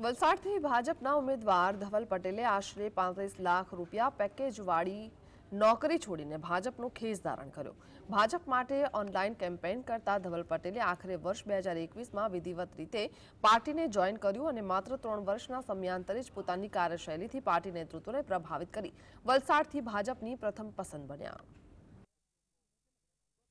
વલસાડથી ભાજપના ઉમેદવાર ધવલ પટેલે આશરે પાંત્રીસ લાખ રૂપિયા પેકેજવાળી નોકરી છોડીને ભાજપનો ખેસ ધારણ કર્યો. ભાજપ માટે ઓનલાઈન કેમ્પેઇન કરતા ધવલ પટેલે આખરે વર્ષ બે હજાર એકવીસમાં વિધિવત રીતે પાર્ટીને જોઈન કર્યું અને માત્ર ત્રણ વર્ષના સમયાંતરે જ પોતાની કાર્યશૈલીથી પાર્ટી નેતૃત્વને પ્રભાવિત કરી વલસાડથી ભાજપની પ્રથમ પસંદ બન્યા.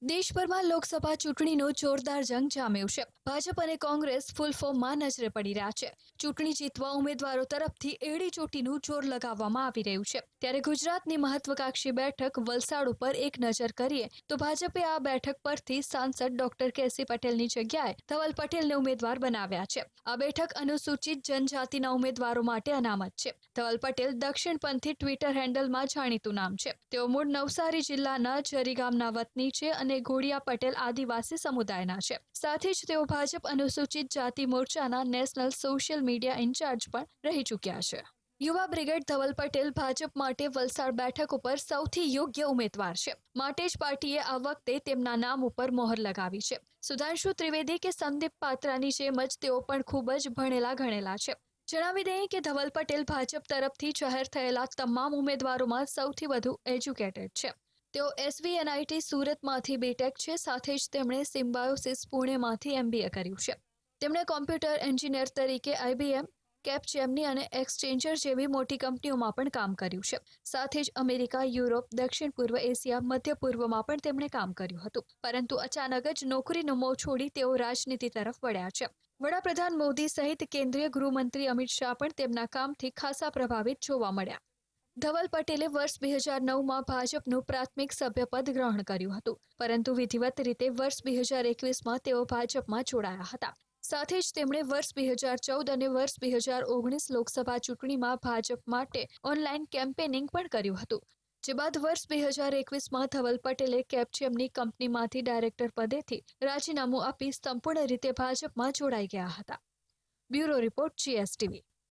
દેશભરમાં લોકસભા ચૂંટણીનો જોરદાર જંગ જામ્યો છે. ભાજપ અને કોંગ્રેસ ફૂલ ફોર્મમાં નજરે પડી રહ્યા છે. ચૂંટણી જીતવા ઉમેદવારો તરફથી એડી ચોટીનું જોર લગાવવામાં આવી રહ્યું છે. ત્યારે ગુજરાતની મહત્વકાંક્ષી બેઠક વલસાડ ઉપર એક નજર કરીએ તો ભાજપે આ બેઠક પરથી સાંસદ ડોક્ટર કેસી પટેલની જગ્યાએ ધવલ પટેલને ઉમેદવાર બનાવ્યા છે. આ બેઠક અનુસૂચિત જનજાતિના ઉમેદવારો માટે અનામત છે. ધવલ પટેલ દક્ષિણપંથી ટ્વિટર હેન્ડલમાં જાણીતું નામ છે. તેઓ મૂળ નવસારી જિલ્લાના જરી ગામના વતની છે અને ઘોડિયા પટેલ આદિવાસી સમુદાયના છે. સાથે જ તેઓ ભાજપ અનુસૂચિત જાતિ મોરચાના નેશનલ સોશિયલ મીડિયા ઇન્ચાર્જ પણ રહી ચૂક્યા છે. યુવા બ્રિગેડ ધવલ પટેલ ભાજપ માટે વલસાડ બેઠક ઉપર સૌથી યોગ્ય ઉમેદવાર છે. માટે જ પાર્ટીએ આ વખતે તેમના નામ ઉપર મોહર લગાવી છે. સુધાંશુ ત્રિવેદી કે સંદીપ પાત્રાની જેમ જ તેઓ પણ ખૂબ જ ભણેલા ગણેલા છે. જણાવી દઈએ કે ધવલ પટેલ ભાજપ તરફથી જાહેર થયેલા તમામ ઉમેદવારોમાં સૌથી વધુ એજ્યુકેટેડ છે. તેઓ એસવીએનઆઈટી સુરતમાંથી બીટેક છે. સાથે જ તેમણે સિમ્બાયોસિસ પુણેમાંથી એમબીએ કર્યું છે. તેમણે કોમ્પ્યુટર એન્જિનિયર તરીકે આઈબીએમ કેપચેમની અને એક્સચેન્જર જેવી મોટી કંપનીઓમાં પણ કામ કર્યું છે. સાથે જ અમેરિકા, યુરોપ, દક્ષિણ પૂર્વ એશિયા, મધ્ય પૂર્વમાં પણ તેમણે કામ કર્યું હતું. પરંતુ અચાનક જ નોકરીનો મોહ છોડી તેઓ રાજનીતિ તરફ વળ્યા છે. વડાપ્રધાન મોદી સહિત કેન્દ્રીય ગૃહમંત્રી અમિત શાહ પણ તેમના કામથી ખાસા પ્રભાવિત જોવા મળ્યા. ધવલ પટેલે વર્ષ બે હજાર નવમાં ભાજપનું પ્રાથમિક સભ્યપદ ગ્રહણ કર્યું હતું. પરંતુ વિધિવત રીતે વર્ષ બે હજાર એકવીસમાં તેઓ ભાજપમાં જોડાયા હતા. સાથે જ તેમણે વર્ષ બે હજાર ચૌદ અને વર્ષ બે હજાર ઓગણીસ લોકસભા ચૂંટણીમાં ભાજપ માટે ઓનલાઈન કેમ્પેનિંગ પણ કર્યું હતું. જે બાદ વર્ષ બે હજાર એકવીસમાં ધવલ પટેલે કેપ્ચિયમની કંપનીમાંથી ડાયરેક્ટર પદેથી રાજીનામું આપી સંપૂર્ણ રીતે ભાજપમાં જોડાઈ ગયા હતા. Bureau report GSTV.